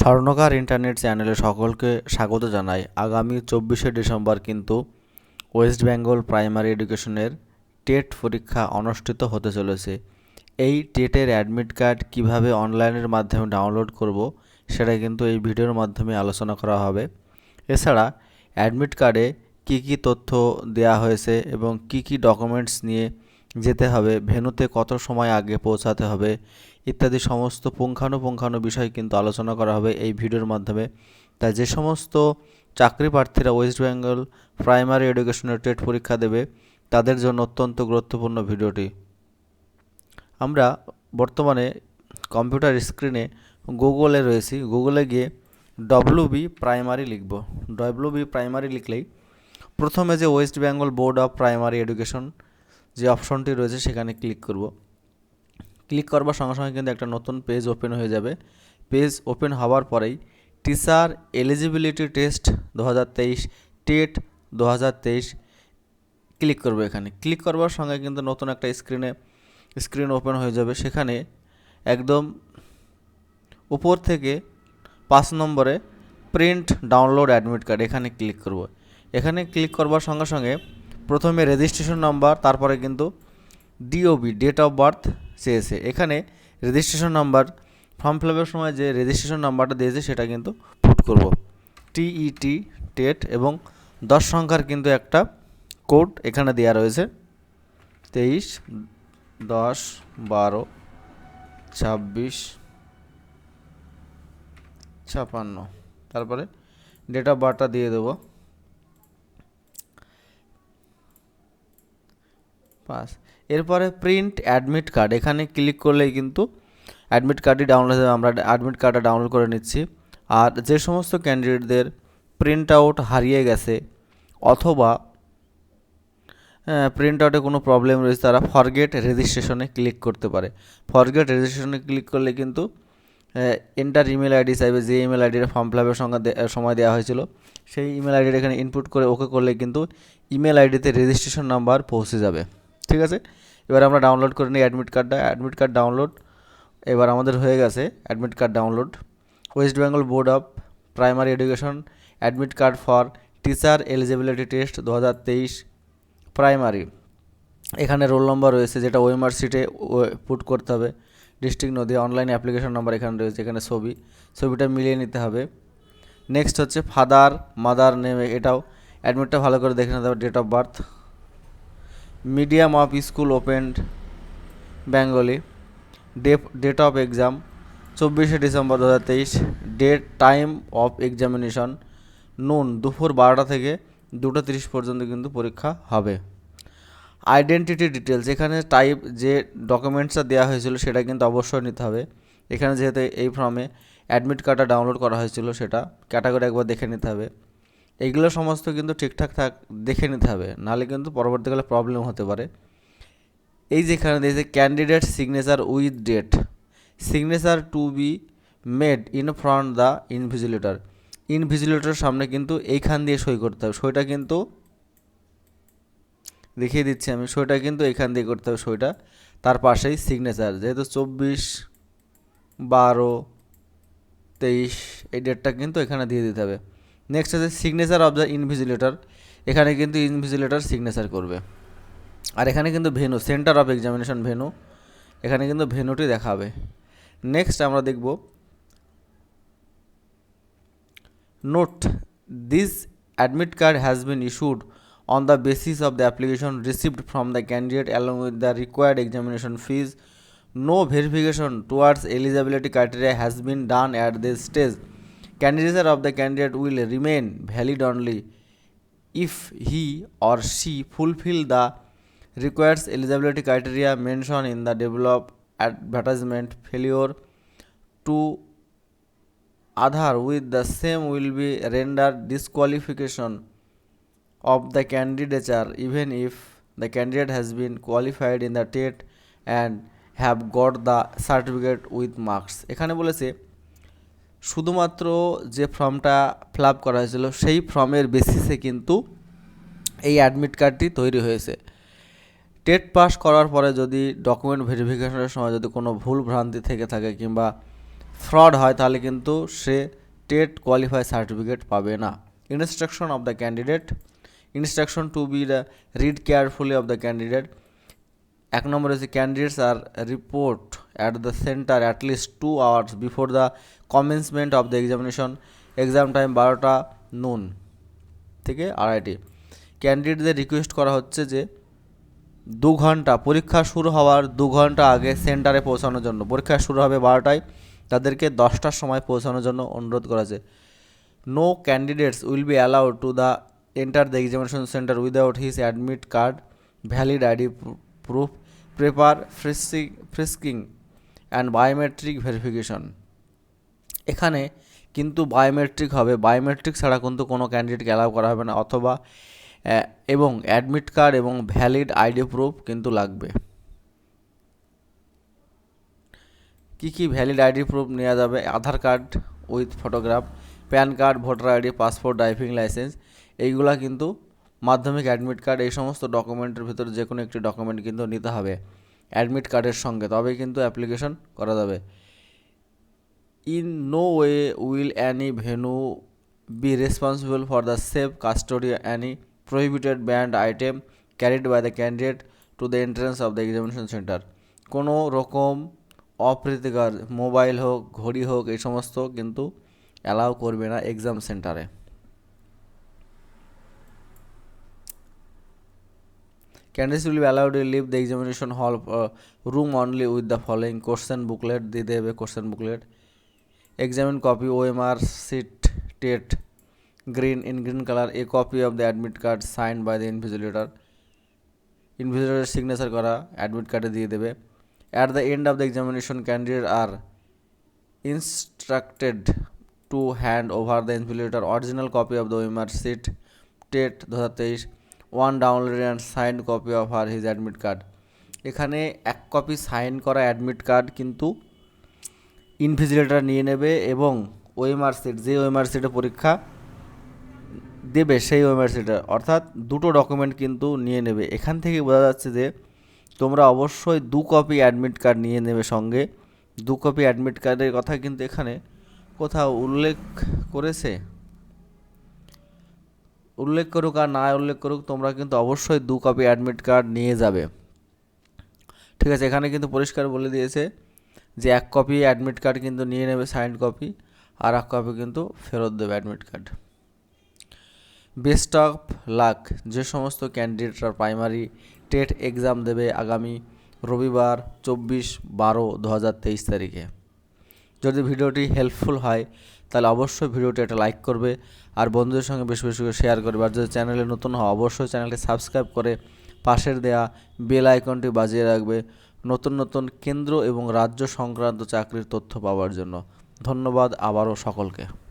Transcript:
স্বর্ণকার ইন্টারনেট চ্যানেলে সকলকে স্বাগত জানাই আগামী চব্বিশে ডিসেম্বর কিন্তু ওয়েস্ট বেঙ্গল প্রাইমারি এডুকেশনের টেট পরীক্ষা অনুষ্ঠিত হতে চলেছে এই টেটের অ্যাডমিট কার্ড কিভাবে অনলাইনের মাধ্যমে ডাউনলোড করব সেটা কিন্তু এই ভিডিওর মাধ্যমে আলোচনা করা হবে এছাড়া অ্যাডমিট কার্ডে কি কি তথ্য দেয়া হয়েছে এবং কি কি ডকুমেন্টস নিয়ে যেতে হবে ভেনুতে কত সময় আগে পৌঁছাতে হবে ইত্যাদি সমস্ত পুঙ্খানুপুঙ্খানু বিষয় কিন্তু আলোচনা করা হবে এই ভিডিওর মাধ্যমে তাই যে সমস্ত চাকরি প্রার্থীরা ওয়েস্ট বেঙ্গল প্রাইমারি এডুকেশনের টেট পরীক্ষা দেবে তাদের জন্য অত্যন্ত গুরুত্বপূর্ণ ভিডিওটি আমরা বর্তমানে কম্পিউটার স্ক্রিনে গুগলে রয়েছি গুগলে গিয়ে ডব্লু বি প্রাইমারি লিখব ডব্লু বি প্রাইমারি লিখলেই প্রথমে যে West Bengal board of primary education যে অপশনটি রয়েছে সেখানে ক্লিক করব ক্লিক করবার সঙ্গে সঙ্গে কিন্তু একটা নতুন পেজ ওপেন হয়ে যাবে পেজ ওপেন হওয়ার পরেই টিচার এলিজিবিলিটি টেস্ট দু টেট দু ক্লিক করবে এখানে ক্লিক করবার সঙ্গে কিন্তু নতুন একটা স্ক্রিনে স্ক্রিন ওপেন হয়ে যাবে সেখানে একদম উপর থেকে পাঁচ নম্বরে প্রিন্ট ডাউনলোড অ্যাডমিট কার্ড এখানে ক্লিক করব এখানে ক্লিক করবার সঙ্গে সঙ্গে প্রথমে রেজিস্ট্রেশন নাম্বার তারপরে কিন্তু ডিওবি ডেট অফ বার্থ চেয়েছে এখানে রেজিস্ট্রেশন নাম্বার ফর্ম ফিলাপের সময় যে রেজিস্ট্রেশন নাম্বারটা দিয়েছে সেটা কিন্তু ফুট করব টিইটি টেট এবং দশ সংখ্যার কিন্তু একটা কোড এখানে দেওয়া রয়েছে তেইশ দশ বারো ছাব্বিশ ছাপান্ন তারপরে ডেট অফ বার্থটা দিয়ে দেবো পাঁচ এরপরে প্রিন্ট অ্যাডমিট কার্ড এখানে ক্লিক করলেই কিন্তু অ্যাডমিট কার্ডটি ডাউনলোড আমরা অ্যাডমিট কার্ডটা ডাউনলোড করে নিচ্ছি আর যে সমস্ত ক্যান্ডিডেটদের প্রিন্ট আউট হারিয়ে গেছে অথবা প্রিন্ট হ্যাঁ, আউটে কোনো প্রবলেম রয়েছে তারা ফরগেট রেজিস্ট্রেশনে ক্লিক করতে পারে ফরগেট রেজিস্ট্রেশনে ক্লিক করলে কিন্তু এন্টার ইমেল আইডি চাইবে যে ইমেল আইডিটা ফর্ম ফিলাপের সঙ্গে সময় দেওয়া হয়েছিল সেই ইমেল আইডিটা এখানে ইনপুট করে ওকে করলে কিন্তু ইমেল আইডিতে রেজিস্ট্রেশন নাম্বার পৌঁছে যাবে ঠিক আছে এবার আমরা ডাউনলোড করে নিই অ্যাডমিট কার্ডটা অ্যাডমিট কার্ড ডাউনলোড এবার আমাদের হয়ে গেছে admit card download West Bengal board of primary education admit card for teacher eligibility test দু প্রাইমারি এখানে রোল নম্বর রয়েছে যেটা ওয়েমার্সিটে সিটে পুট করতে হবে ডিস্ট্রিক্ট নদী অনলাইন অ্যাপ্লিকেশন নাম্বার এখানে রয়েছে এখানে ছবি ছবিটা মিলিয়ে নিতে হবে নেক্সট হচ্ছে ফাদার মাদার নেমে এটাও অ্যাডমিটটা ভালো করে দেখে নিতে হবে date of birth medium of school opened Bengali date of exam চব্বিশে ডিসেম্বর দু তেইশ ডেট টাইম অফ এক্সামিনেশন নুন দুপুর বারোটা থেকে দুটো তিরিশ পর্যন্ত কিন্তু পরীক্ষা হবে আইডেন্টিটি ডিটেলস এখানে টাইপ যে ডকুমেন্টসটা দেওয়া হয়েছিল সেটা কিন্তু অবশ্যই নিতে হবে এখানে যেহেতু এই ফর্মে অ্যাডমিট কার্ডটা ডাউনলোড করা হয়েছিল সেটা ক্যাটাগরি একবার দেখে নিতে হবে এগুলো সমস্ত কিন্তু ঠিকঠাক থাক দেখে নিতে হবে নাহলে কিন্তু পরবর্তীকালে প্রবলেম হতে পারে এই যেখানে দিয়েছে candidate signature with date signature to be made in front the invigilator ইনভিজিলেটরের সামনে কিন্তু এইখান দিয়ে সই করতে হবে সইটা কিন্তু দেখিয়ে দিচ্ছি আমি সইটা কিন্তু এখান দিয়ে করতে হবে সইটা তার পাশেই সিগনেচার যেহেতু চব্বিশ বারো তেইশ এই ডেটটা কিন্তু এখানে দিয়ে দিতে হবে নেক্সট আছে সিগনেচার অফ দ্য ইনভিজিলেটর এখানে কিন্তু ইনভিজিলেটর সিগনেচার করবে আর এখানে কিন্তু venue centre of examination venue এখানে কিন্তু ভেনুটি দেখাবে নেক্সট আমরা দেখব note this admit card has been issued on the basis of the application received from the candidate along with the required examination fees no verification towards eligibility criteria has been done at this stage Candidature of the candidate will remain valid only if he or she fulfill the requires eligibility criteria mentioned in the developed advertisement. Failure to adhere with the same will be rendered disqualification of the candidature, even if the candidate has been qualified in the TET and have got the certificate with marks. এখানে বলেছে শুধুমাত্র যে ফর্মটা feel করা হয়েছিল সেই ফর্মের বেসিসে কিন্তু এই অ্যাডমিট কার্ডটি তৈরি হয়েছে টেট পাস করার পরে যদি ডকুমেন্ট ভেরিফিকেশনের সময় যদি কোনো ভুল ভ্রান্তি থেকে থাকে কিংবা ফ্রড হয় তাহলে কিন্তু সে টেট কোয়ালিফাই সার্টিফিকেট পাবে না instruction of the candidate instruction to be the read carefully of the candidate এক নম্বর হচ্ছে candidates are report at the centre at least two hours before the commencement of the examination exam time বারোটা noon থেকে আড়াইটি ক্যান্ডিডেটদের request করা হচ্ছে যে দু ঘন্টা পরীক্ষা শুরু হওয়ার দু ঘন্টা আগে সেন্টারে পৌঁছানোর জন্য পরীক্ষা শুরু হবে বারোটায় তাদেরকে দশটার সময় পৌঁছানোর জন্য অনুরোধ করা হয়েছে no candidates will be allowed to the enter the examination centre without his admit card valid ID proof paper frisking frisking and biometric verification এখানে কিন্তু বায়োমেট্রিক হবে বায়োমেট্রিক ছাড়া কিন্তু কোনো ক্যান্ডিডেটকে অ্যালাউ করা হবে না অথবা এবং অ্যাডমিট কার্ড এবং ভ্যালিড আইডি প্রুফ কিন্তু লাগবে কি কি ভ্যালিড আইডি প্রুফ নেওয়া যাবে Aadhaar card with photograph PAN card voter ID passport driving licence এইগুলা কিন্তু মাধ্যমিক অ্যাডমিট কার্ড এই সমস্ত ডকুমেন্টের ভিতরে যে কোনো একটি ডকুমেন্ট কিন্তু নিতে হবে অ্যাডমিট কার্ডের সঙ্গে তবেই কিন্তু অ্যাপ্লিকেশন করা যাবে in no way will any venue be responsible for the safe custody any prohibited band item carried by the candidate to the entrance of the examination centre কোনো রকম অপ্রীতিকার মোবাইল হোক ঘড়ি হোক এই সমস্ত কিন্তু অ্যালাউ করবে না এক্সাম সেন্টারে candidates will be allowed leave the examination hall room only with the following question booklet দিয়ে দেবে question booklet examine copy O M R sheet TET green in green colour a copy of the admit card sign by the invigilator invigilator signature করা admit কার্ডে দিয়ে দেবে at the end of the examination candidate are instructed to hand over the invigilator original copy of the ওয়েম R sheet TET দু হাজার তেইশ one download and sign copy of her his admit card এখানে এক copy sign করা admit card কিন্তু invigilator নিয়ে নেবে এবং ওয়েমার সিট যে ওয়েমার সিটে পরীক্ষা দেবে সেই ওয়েমার সিটে অর্থাৎ দুটো ডকুমেন্ট কিন্তু নিয়ে নেবে এখান থেকে বোঝা যাচ্ছে যে তোমরা অবশ্যই দু কপি অ্যাডমিট কার্ড নিয়ে নেবে সঙ্গে দু কপি অ্যাডমিট কার্ডের কথা কিন্তু এখানে কোথাও উল্লেখ করেছে উল্লেখ করুক আর না উল্লেখ করুক তোমরা কিন্তু অবশ্যই দু কপি অ্যাডমিট কার্ড নিয়ে যাবে ঠিক আছে এখানে কিন্তু পরিষ্কার বলে দিয়েছে যে এক কপি অ্যাডমিট কার্ড কিন্তু নিয়ে নেবে সাইন্ড কপি আর এক কপি কিন্তু ফেরত দেবে admit card best of luck যে সমস্ত ক্যান্ডিডেটরা প্রাইমারি টেট এক্সাম দেবে আগামী রবিবার চব্বিশ বারো দু তারিখে যদি ভিডিওটি হেল্পফুল হয় তাহলে অবশ্যই ভিডিওটি একটা লাইক করবে আর বন্ধুদের সঙ্গে বেশি বেশি করে শেয়ার করবে আর যদি চ্যানেলে নতুন হয় অবশ্যই চ্যানেলটি সাবস্ক্রাইব করে পাশের দেয়া বেল আইকনটি বাজিয়ে রাখবে নতুন নতুন কেন্দ্র এবং রাজ্য সংক্রান্ত চাকরির তথ্য পাওয়ার জন্য ধন্যবাদ আবারও সকলকে